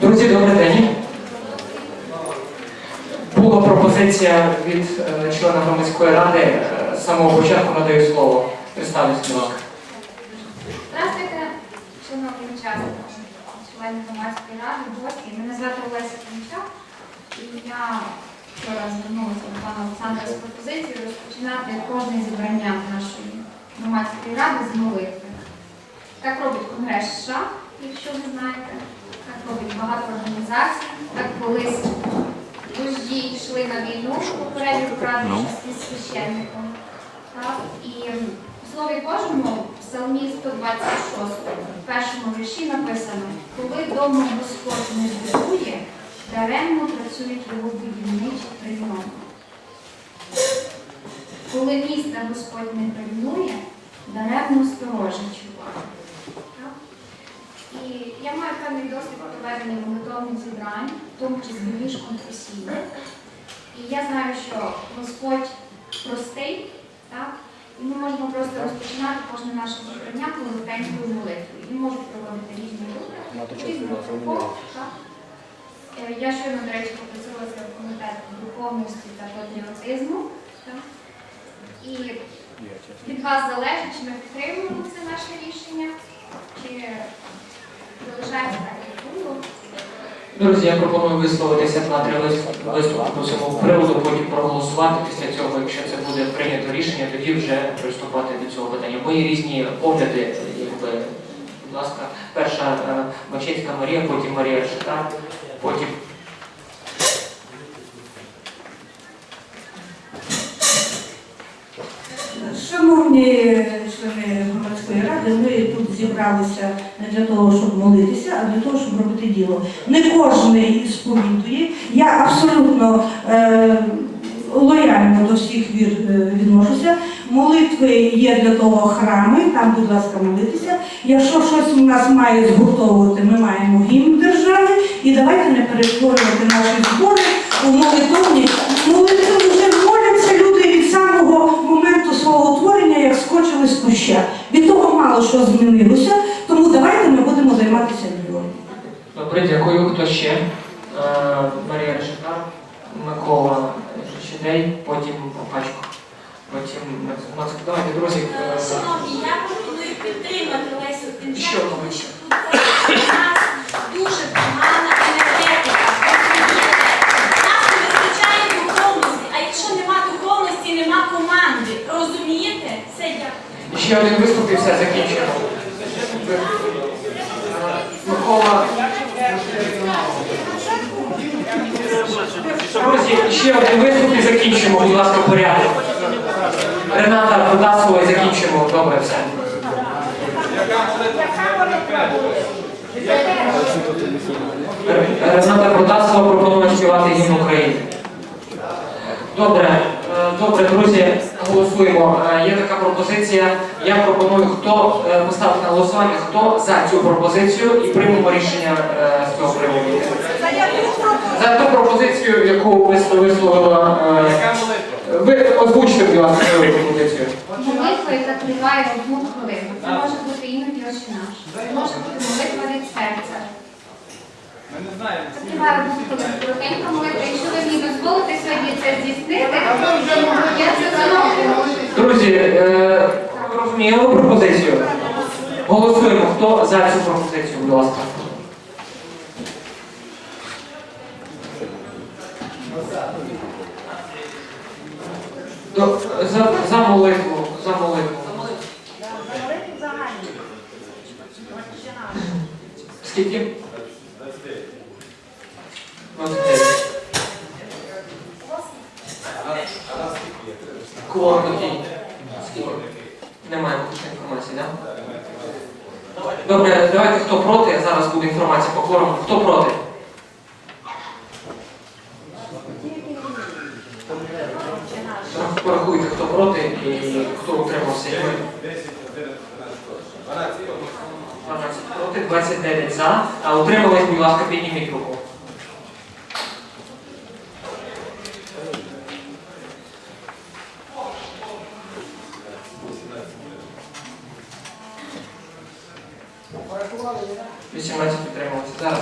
Друзі, добрий день. Була пропозиція від е, члена громадської ради. Е, З самого початку надаю слово. Представлюсь, будь ласка. Здравствуйте, шановні учасники, члени громадської ради, гості. Мене звати Олеся Кlimчак. І я вчора звернулася до пана Олександра з пропозицією розпочинати кожне зібрання нашої громадської ради з молитви. Так робить Конгрес США, якщо ви знаєте. Так робить багато організацій. Так колись вожді йшли на війну, попередньо радості з священником. Так, і Слові Божому, в Псалмі 126, в першому вірші написано, коли дому Господь не збудує, даремно працюють його будівничі прийоми. Коли місто Господь не пильнує, даремно сторожа чуває. І я маю певний досвід проведення молитовних зібрань, в тому числі міжконфесійних. І я знаю, що Господь простий, так? І ми можемо просто розпочинати кожне наше зібрання коротенькою молитвою. І можуть проводити різні групи, різні групи. Е, Я щойно, до речі, попросилася в комітет духовності та патріотизму. І від вас залежить, чи ми підтримуємо це наше рішення, чи залишається так, як було. Друзі, я пропоную висловитися два-три лист- виступи по цьому приводу, потім проголосувати після цього. Якщо це буде прийнято рішення, тоді вже приступати до цього питання. Є різні погляди, якби, будь ласка, перша е, Мачинська Марія, потім Марія Шита, потім Шановні члени громадської ради, ми зібралися не для того, щоб молитися, а для того, щоб робити діло. Не кожен сповідує. Я абсолютно е, лояльно до всіх вір е, відношуся. Молитви є для того храми, там, будь ласка, молитися. Якщо щось у нас має згуртовувати, ми маємо гімн держави. І давайте не перетворювати наші збори у молитовні. Молитви вже моляться люди від самого моменту свого творення, як скочили з куща. Від того мало що змінилося, тому давайте ми будемо займатися ділом. Добре, дякую. Ще? Е, Марія Решетар, Микола Щедей, потім Попачко. Потім Мацик. Давайте, друзі. е, Шановні, я пропоную підтримати Лесю Тимченко, тому що тут зараз у нас дуже погана енергетика. Нас не вистачає духовності, а якщо нема духовності, нема команди. Розумієте? Це як? Ще один виступ і все закінчуємо. Микола. Друзі, ще один виступ і закінчимо, будь ласка, порядок. Рената Протасова і закінчимо. Добре, все. Рената Протасова пропонує співати гімн України. Добре, е, добре, друзі, голосуємо. Е, Є така пропозиція. Я пропоную, хто е, поставити на голосування, хто за цю пропозицію і приймемо рішення з цього приводу. За ту пропозицію, яку висловила. е, Ви озвучите, будь ласка, свою пропозицію. Молитва, яка триває одну хвилину. Це може бути іноді очі наш. Може бути молитва від серця. Одну хвилину. Коротенька молитва. Якщо ви мені дозволите сьогодні це здійснити, я це зроблю. Друзі, е, розуміємо пропозицію. Голосуємо. Хто за цю пропозицію, будь ласка. До- За, за молитву, за молитву. Скільки? 29. Кворум який? Скільки? Немає точної інформації, так? Добре, давайте хто проти, зараз буде інформація по кворуму. Хто проти? Проти і хто утримався? І ми. 12 проти, 29 за. А утримались, будь ласка, підніміть руку. Вісімнадцять утрималися. Зараз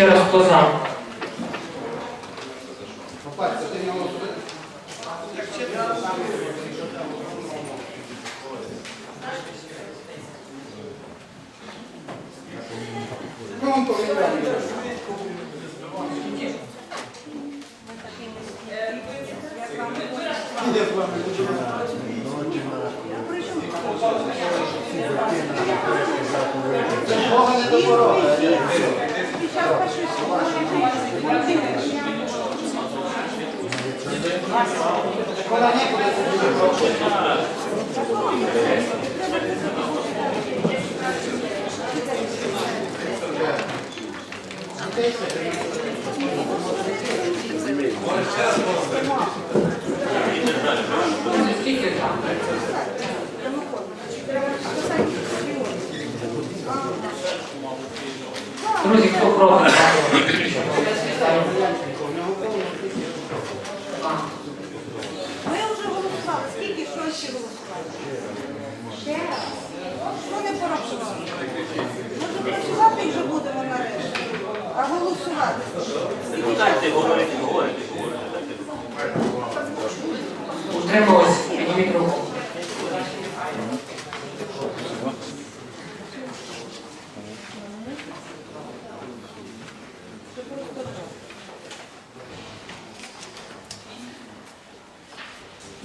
Ще раз хто за? Скільки там? Друзі, хто проти? А, Ми вже голосували. Скільки що ще голосувати? Ще раз. Що не порахували? Може працювати вже будемо нарешті, а голосувати. Утрималось, підніміть руку.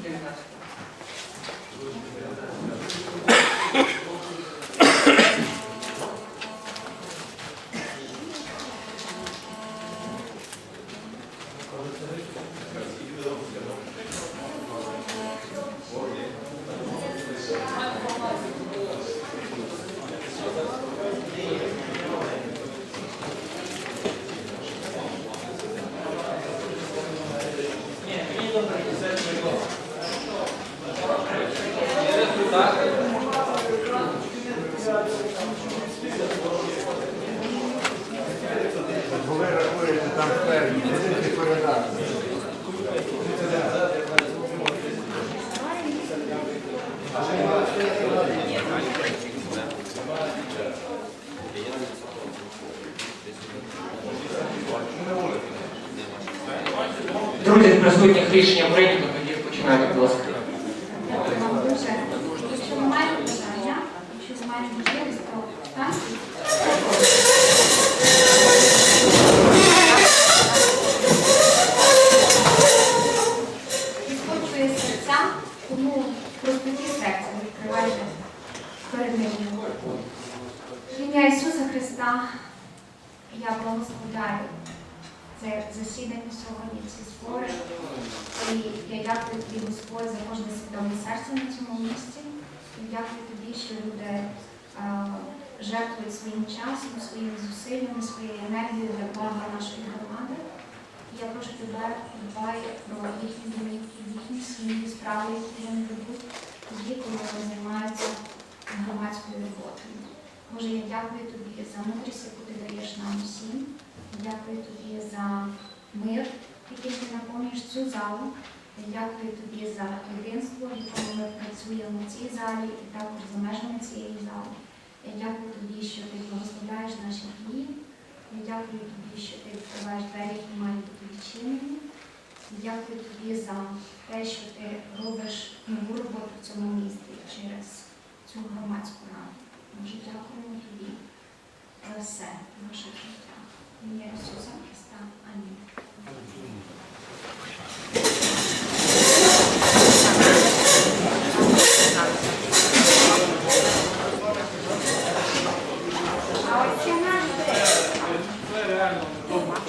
Дев'ятнадцять. Ви рахуєте там спереді, будете передати. Друзі, з присутніх рішення прийнято, тоді починаємо, будь ласка. Дякую вам дуже. Якщо ви маєте бажання, якщо ви маєте можливість, то станьте. Відкочує серця, тому простоті серця відкривайте перед ним. В ім'я Ісуса Христа я благословляю це засідання сьогодні, ці збори. І я дякую тобі, Господь, за кожне свідоме серце на цьому місці. І дякую тобі, що люди е, жертвують своїм часом, своїми зусиллями, своєю енергією для блага нашої громади. Я прошу тебе, дбай про їхні домівки, їхні сім'ї, справи, які вони ведуть, тоді, коли вони займаються громадською роботою. Боже, я дякую тобі за мудрість, яку ти даєш нам усім. Дякую тобі за мир, яким ти наповнюєш цю залу. Дякую тобі за єдинство, в якому ми працюємо в цій залі і також за межами цієї зали. Я дякую тобі, що ти благословляєш наші дії. Я дякую тобі, що ти відкриваєш двері, які мають бути відчинені. Дякую тобі за те, що ти робиш нову роботу в цьому місті через цю громадську раду. Дуже дякуємо тобі за все наше життя. Ім'я Ісуса Христа. Амінь. А ось я наш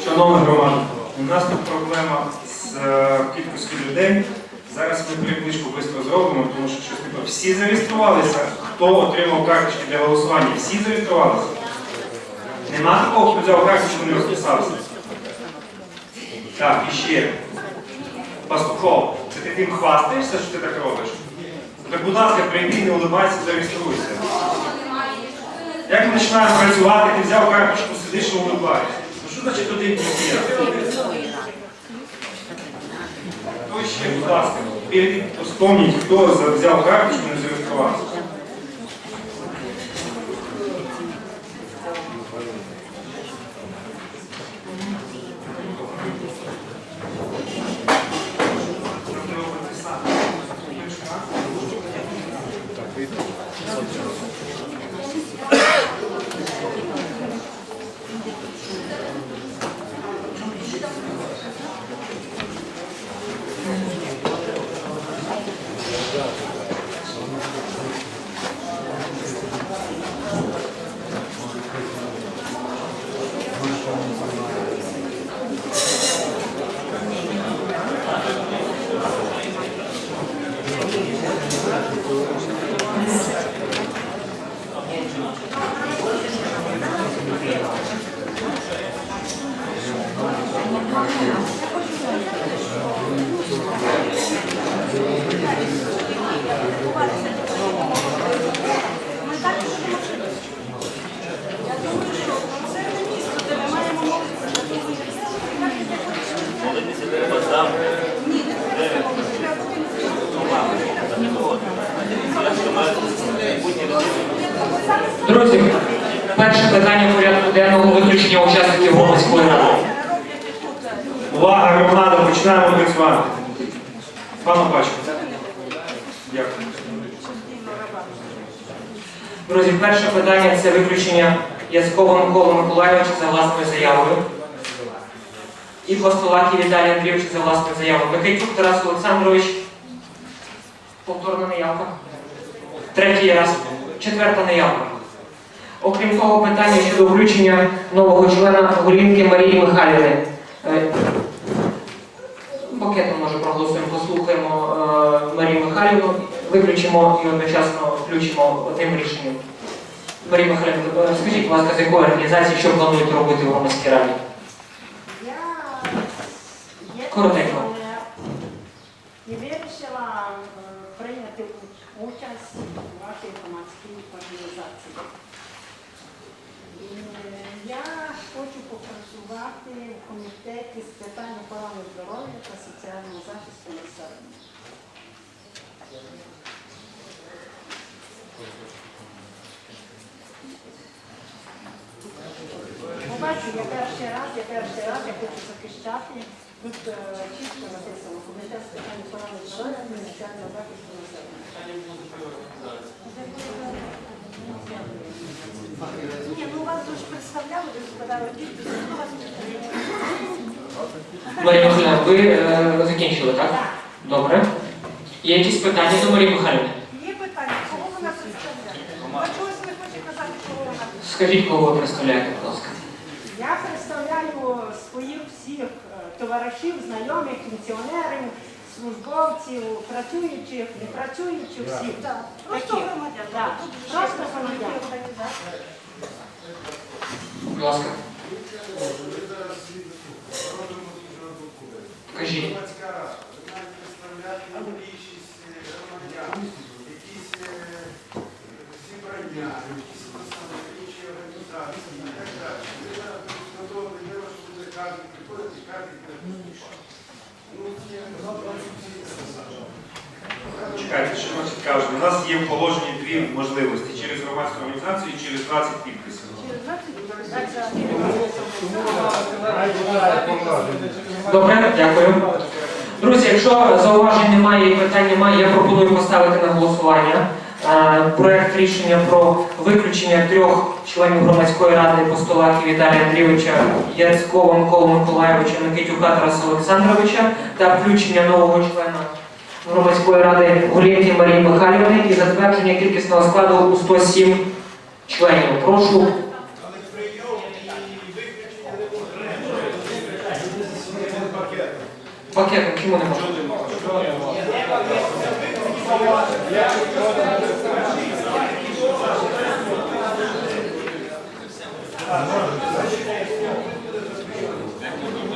Шановна громада, у нас тут проблема з е, кількістю людей. Зараз ми перекличку швидко зробимо, тому що щось не то. Всі зареєструвалися. Хто отримав карточки для голосування? Всі зареєструвалися? Нема такого, хто взяв карточку не розписався? Так, і ще. Пастухов, це ти тим хвастаєшся, що ти так робиш? Так, будь ласка, прийди, не улибайся, зареєструйся. Як ми починаємо працювати, ти взяв карточку, сидиш і улибаєшся. Ну що значить один дія? Ще, будь ласка, вспомніть, хто взяв карточку на не зареєструвався. 감사합니다. Громада, починаємо працювати. Пане Пачко. Дякую. Друзі, перше питання це виключення Яцькова Миколи Миколайовича за власною заявою. І Постолаки Віталій Андрійович за власною заявою. Микитюк Тарас Олександрович. Повторна неявка. Третій раз. Четверта неявка. Окрім того, питання щодо включення нового члена Горінки Марії Михайлівни. Е, Пакетом може проголосуємо, послухаємо е, Марію Михайлівну, виключимо і одночасно включимо тим рішенням. Марія Михайлівна, е, скажіть, будь ласка, з якої організації, що плануєте робити в громадській раді? Коротенько. пенсіонер і вирішила е, прийняти участь у вашій громадській організації. І, е, Я хочу попрацювати в комітеті з питань охорони здоров'я та соціального захисту населення. Побачу, я перший раз, я перший раз, я хочу захищати. Тут е, чітко написано, комітет з питань охорони здоров'я та соціального захисту населення. Ні, ну вас дуже представляли, ви складали підписи, ну вас Марія Михайлівна, ви е, закінчили, так? Добре. Є якісь питання до Марії Михайлівни? Є питання, кого вона представляє? Чогось не хоче казати, кого вона представляє? Скажіть, кого ви представляєте, будь ласка. Я представляю своїх всіх е, товаришів, знайомих, пенсіонерів, службовців, працюючих, не працюючих, всіх. Просто Таких. громадян. Так, Просто громадян. Будь ласка. Кажіть. Громадська рада, ви маєте представляти більшість е, громадян, якісь е, зібрання, якісь посади, інші організації і так далі. Ви зараз встановили, де ваш буде кожен приходить і кожен Ну, це Чекайте, кажуть. У нас є в положенні дві можливості через громадську організацію і через 20 підписів. Добре, дякую. Друзі, якщо зауважень немає і питань немає, я пропоную поставити на голосування е, проект рішення про виключення трьох членів громадської ради Постолаки Віталія Андрійовича, Яцькова Микола Миколайовича, Микитюка Тараса Олександровича та включення нового члена громадської ради Голінки Марії Михайлівни і затвердження кількісного складу у 107 членів. Прошу Пакетом чому не можна?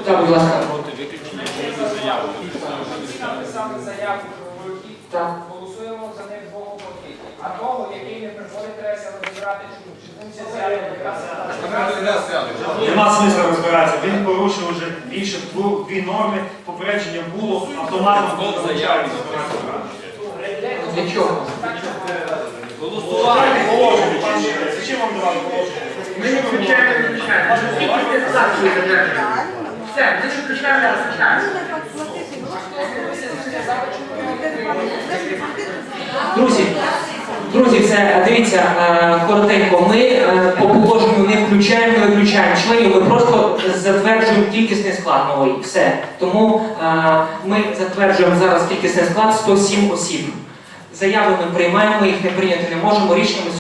Так, будь ласка. Написали заяву про вихід, Так. голосуємо за них двох пакетів. А того, який не приходить, треба розбирати, чому. Чи функція заяви Нема смисла розбиратися. Він порушив вже більше двох дві норми. Попередження було автоматом було залучають Для чого? Голосувати положення. Зачем вам давати положення? Ми не включаємо, не включаємо. Все, ми включаємо, включаємо. Друзі, друзі, це дивіться е, коротенько. Ми е, по положенню не включаємо, не виключаємо членів. Ми просто затверджуємо кількісний склад новий. Все. Тому е, ми затверджуємо зараз кількісний склад 107 осіб. Заяви ми приймаємо, їх не прийняти не можемо. Рішення